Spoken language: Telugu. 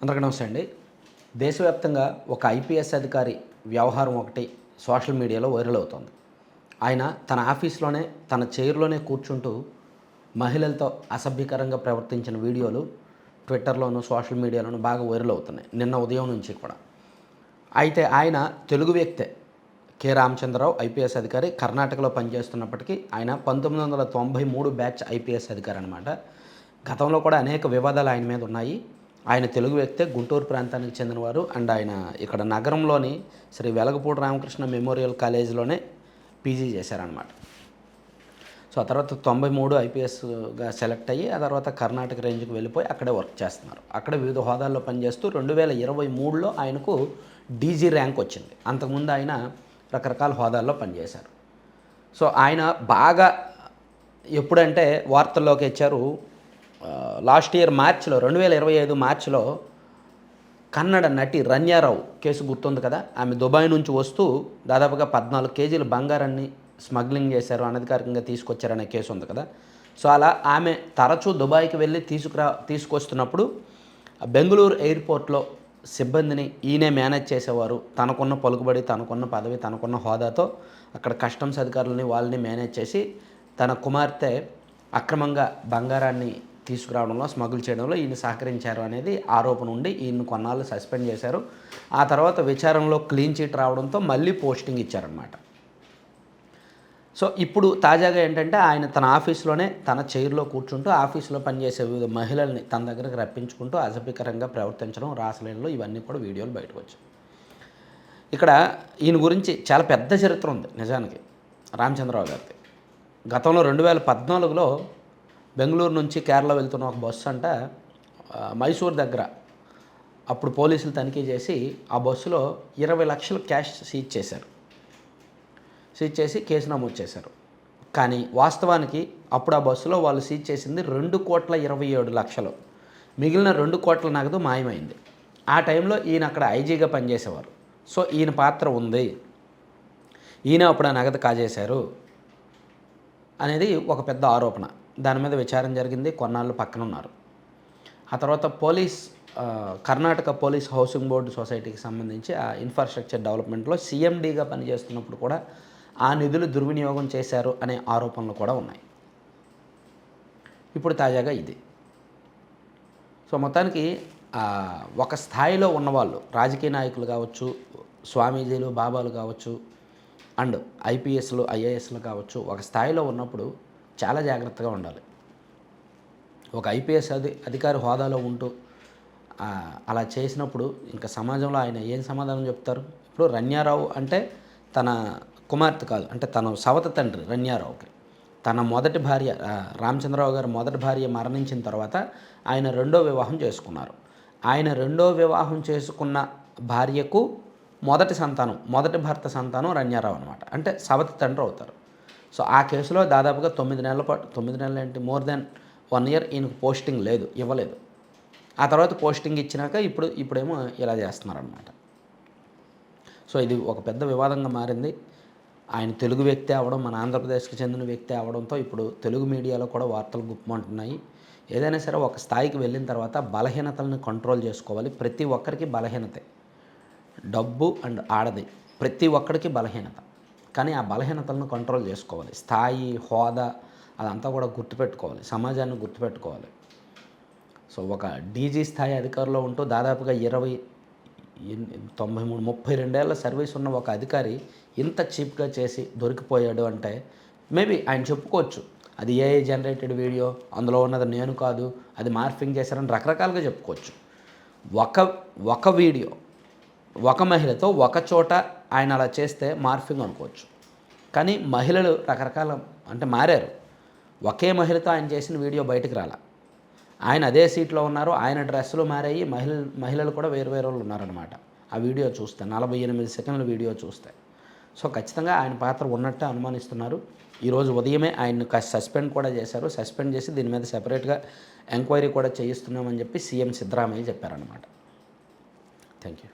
అందరికీ నమస్తే అండి. దేశవ్యాప్తంగా ఒక ఐపీఎస్ అధికారి వ్యవహారం ఒకటి సోషల్ మీడియాలో వైరల్ అవుతోంది. ఆయన తన ఆఫీస్లోనే తన చైర్లోనే కూర్చుంటూ మహిళలతో అసభ్యకరంగా ప్రవర్తించిన వీడియోలు ట్విట్టర్లోను సోషల్ మీడియాలోనూ బాగా వైరల్ అవుతున్నాయి నిన్న ఉదయం నుంచి కూడా. అయితే ఆయన తెలుగు వ్యక్తే కె రామచంద్రరావు ఐపీఎస్ అధికారి కర్ణాటకలో పనిచేస్తున్నప్పటికీ ఆయన పంతొమ్మిది వందల తొంభై మూడు బ్యాచ్ ఐపీఎస్ అధికారి అనమాట గతంలో కూడా అనేక వివాదాలు ఆయన మీద ఉన్నాయి. ఆయన తెలుగు వ్యక్తే గుంటూరు ప్రాంతానికి చెందినవారు. అండ్ ఆయన ఇక్కడ నగరంలోని శ్రీ వెలగపూడి రామకృష్ణ మెమోరియల్ కాలేజీలోనే పీజీ చేశారనమాట సో ఆ తర్వాత తొంభై మూడు ఐపీఎస్గా సెలెక్ట్ అయ్యి ఆ తర్వాత కర్ణాటక రేంజ్కి వెళ్ళిపోయి అక్కడే వర్క్ చేస్తున్నారు. అక్కడ వివిధ హోదాల్లో పనిచేస్తూ రెండు వేల ఇరవై మూడులో ఆయనకు డీజీ ర్యాంక్ వచ్చింది. అంతకుముందు ఆయన రకరకాల హోదాల్లో పనిచేశారు. సో ఆయన బాగా ఎప్పుడంటే వార్తల్లోకి వచ్చారు. లాస్ట్ ఇయర్ మార్చిలో రెండు వేల ఇరవై ఐదు మార్చిలో కన్నడ నటి రన్యారావు కేసు గుర్తుంది కదా? ఆమె దుబాయ్ నుంచి వస్తూ దాదాపుగా పద్నాలుగు కేజీల బంగారాన్ని స్మగ్లింగ్ చేశారు అనధికారికంగా తీసుకొచ్చారనే కేసు ఉంది కదా? సో అలా ఆమె తరచూ దుబాయ్కి వెళ్ళి తీసుకురా తీసుకొస్తున్నప్పుడు బెంగళూరు ఎయిర్పోర్ట్లో సిబ్బందిని ఈయనే మేనేజ్ చేసేవారు. తనకున్న పలుకుబడి తనకున్న పదవి తనకున్న హోదాతో అక్కడ కస్టమ్స్ అధికారులని వాళ్ళని మేనేజ్ చేసి తన కుమార్తె అక్రమంగా బంగారాన్ని తీసుకురావడంలో స్మగుల్ చేయడంలో ఈయన సహకరించారు అనేది ఆరోపణ ఉండి ఈయన కొన్నాళ్ళు సస్పెండ్ చేశారు. ఆ తర్వాత విచారంలో క్లీన్ చీట్ రావడంతో మళ్ళీ పోస్టింగ్ ఇచ్చారనమాట సో ఇప్పుడు తాజాగా ఏంటంటే ఆయన తన ఆఫీస్లోనే తన చైర్లో కూర్చుంటూ ఆఫీస్లో పనిచేసే వివిధ మహిళల్ని తన దగ్గరకు రప్పించుకుంటూ అసభ్యకరంగా ప్రవర్తించడం రాసలీలలో ఇవన్నీ కూడా వీడియోలు బయటకు వచ్చాయి. ఇక్కడ ఈయన గురించి చాలా పెద్ద చరిత్ర ఉంది నిజానికి రామచంద్రరావు గారికి గతంలో రెండు వేల పద్నాలుగులో బెంగళూరు నుంచి కేరళ వెళ్తున్న ఒక బస్సు అంట మైసూర్ దగ్గర. అప్పుడు పోలీసులు తనిఖీ చేసి ఆ బస్సులో ఇరవై లక్షలు క్యాష్ సీజ్ చేశారు. సీజ్ చేసి కేసు నమోదు చేశారు. కానీ వాస్తవానికి అప్పుడు ఆ బస్సులో వాళ్ళు సీజ్ చేసింది రెండు కోట్ల ఇరవై ఏడు లక్షలు. మిగిలిన రెండు కోట్ల నగదు మాయమైంది. ఆ టైంలో ఈయన అక్కడ ఐజీగా పనిచేసేవారు. సో ఈయన పాత్ర ఉంది. ఈయన అప్పుడు ఆ నగదు కాజేశారు అనేది ఒక పెద్ద ఆరోపణ. దాని మీద విచారణ జరిగింది. కొన్నాళ్ళు పక్కన ఉన్నారు ఆ తర్వాత police Karnataka police housing board సొసైటీకి సంబంధించి ఆ ఇన్ఫ్రాస్ట్రక్చర్ డెవలప్మెంట్లో సీఎండీగా పనిచేస్తున్నప్పుడు కూడా ఆ నిధులు దుర్వినియోగం చేశారు అనే ఆరోపణలు కూడా ఉన్నాయి. ఇప్పుడు తాజాగా ఇది. సో మొత్తానికి ఒక స్థాయిలో ఉన్నవాళ్ళు రాజకీయ నాయకులు కావచ్చు స్వామీజీలు బాబాలు కావచ్చు అండ్ ఐపీఎస్లు ఐఏఎస్లు కావచ్చు ఒక స్థాయిలో ఉన్నప్పుడు చాలా జాగ్రత్తగా ఉండాలి. ఒక ఐపీఎస్ అధి అధికారి హోదాలో ఉంటూ అలా చేసినప్పుడు ఇంకా సమాజంలో ఆయన ఏం సమాధానం చెప్తారు? ఇప్పుడు రన్యారావు అంటే తన కుమార్తె కాదు అంటే తన సవత తండ్రి రన్యారావుకి. తన మొదటి భార్య రామచంద్రరావు గారు మొదటి భార్య మరణించిన తర్వాత ఆయన రెండో వివాహం చేసుకున్నారు. ఆయన రెండో వివాహం చేసుకున్న భార్యకు మొదటి సంతానం మొదటి భర్త సంతానం రన్యారావు అనమాట అంటే సవతి తండ్రి అవుతారు. సో ఆ కేసులో దాదాపుగా తొమ్మిది నెలల పాటు తొమ్మిది నెలలు ఏంటి మోర్ దెన్ వన్ ఇయర్ ఈయనకు పోస్టింగ్ లేదు ఇవ్వలేదు. ఆ తర్వాత పోస్టింగ్ ఇచ్చినాక ఇప్పుడు ఇప్పుడేమో ఇలా చేస్తున్నారనమాట సో ఇది ఒక పెద్ద వివాదంగా మారింది. ఆయన తెలుగు వ్యక్తి అవ్వడం మన ఆంధ్రప్రదేశ్కి చెందిన వ్యక్తి అవడంతో ఇప్పుడు తెలుగు మీడియాలో కూడా వార్తలు గుప్పమంటున్నాయి. ఏదైనా సరే ఒక స్థాయికి వెళ్ళిన తర్వాత బలహీనతలను కంట్రోల్ చేసుకోవాలి. ప్రతి ఒక్కరికి బలహీనతే. డబ్బు అండ్ ఆడది ప్రతి ఒక్కరికి బలహీనత. కానీ ఆ బలహీనతలను కంట్రోల్ చేసుకోవాలి. స్థాయి హోదా అదంతా కూడా గుర్తుపెట్టుకోవాలి. సమాజాన్ని గుర్తుపెట్టుకోవాలి. సో ఒక డీజీ స్థాయి అధికారిలో ఉంటూ దాదాపుగా ఇరవై తొంభై మూడు ముప్పై రెండేళ్ళ సర్వీస్ ఉన్న ఒక అధికారి ఇంత చీప్గా చేసి దొరికిపోయాడు అంటే మేబీ ఆయన చెప్పుకోవచ్చు. అది ఏఐ జనరేటెడ్ వీడియో అందులో ఉన్నది నేను కాదు అది మార్ఫింగ్ చేశారని రకరకాలుగా చెప్పుకోవచ్చు. ఒక ఒక వీడియో ఒక మహిళతో ఒక చోట ఆయన అలా చేస్తే మార్ఫింగ్ అనుకోవచ్చు. కానీ మహిళలు రకరకాల అంటే మారారు. ఒకే మహిళతో ఆయన చేసిన వీడియో బయటకు రాల. ఆయన అదే సీట్లో ఉన్నారు ఆయన డ్రెస్సులు మారాయి మహిళ మహిళలు కూడా వేరు వేరు వాళ్ళు ఉన్నారనమాట ఆ వీడియో చూస్తే నలభై ఎనిమిది సెకండ్ల వీడియో చూస్తే. సో ఖచ్చితంగా ఆయన పాత్ర ఉన్నట్టు అనుమానిస్తున్నారు. ఈరోజు ఉదయమే ఆయన్ని సస్పెండ్ కూడా చేశారు. సస్పెండ్ చేసి దీని మీద సెపరేట్గా ఎంక్వైరీ కూడా చేయిస్తున్నామని చెప్పి సీఎం సిద్ధరామయ్య చెప్పారనమాట థ్యాంక్ యూ.